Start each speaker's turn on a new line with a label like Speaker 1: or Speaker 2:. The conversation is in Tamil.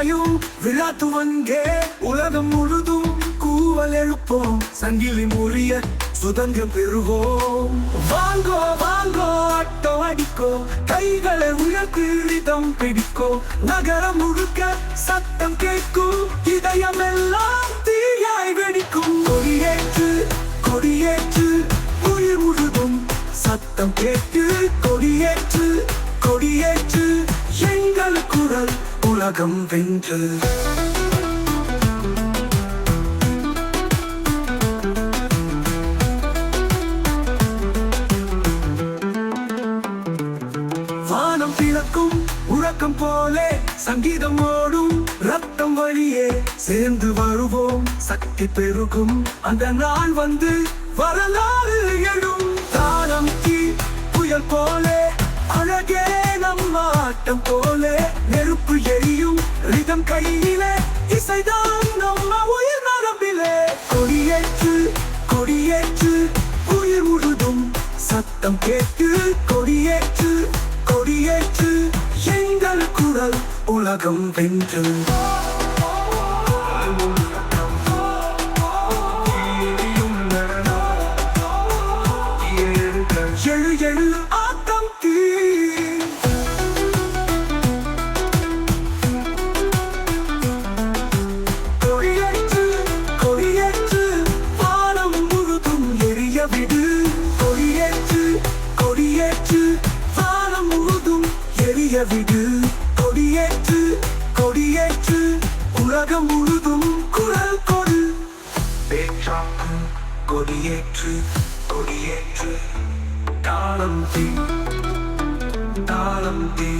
Speaker 1: விழா துவங்கே உலகம் முழுதும் கூவல் எழுப்போம். சங்கிலி முறிய சுதந்திரம் பெறுவோம். வாங்கோ வாங்கோ அட்டோ அடிக்கோ கைகளை உயர்த்து ரிதம் பிடிக்கோ. நகரம் முழுக்க சத்தம் கேட்கும் இதயமெல்லாம் தீயாய் வெடிக்கும். கொடியேற்று கொடியேற்று உயிர் முழுதும் சத்தம் கேட்டு கொடியேற்று கொடியேற்று எங்கள் குரல் உலகம் வென்று. வானம் பிளக்கும் உறக்கம் போலே சங்கீதம் ஓடும் ரத்தம் வழியே சேர்ந்து வருவோம். சக்தி பெருகும் அந்த நாள் வந்து வரலாறு எழும். தானம் தீ புயல் போலே அழகே நம் ஆட்டம் போலே ரிதம் கையிலே இசைதான் நம்ம உயிர் நரம்பிலே. கொடியேற்று கொடியேற்று உயிர் முழுதும் சத்தம் கேட்டு கொடியேற்று கொடியேற்று எங்கள் குரல் உலகம் வென்று. எழு எழு எரிய விடு கொடியேற்று கொடியேற்று வானம் முழுதும் எரிய விடு. கொடியேற்று கொடியேற்று உலகம் முழுதும் குரல் கொடு. பேச்சாக்கு கொடியேற்று கொடியேற்று. தாளம் தீ தாளம் தீ.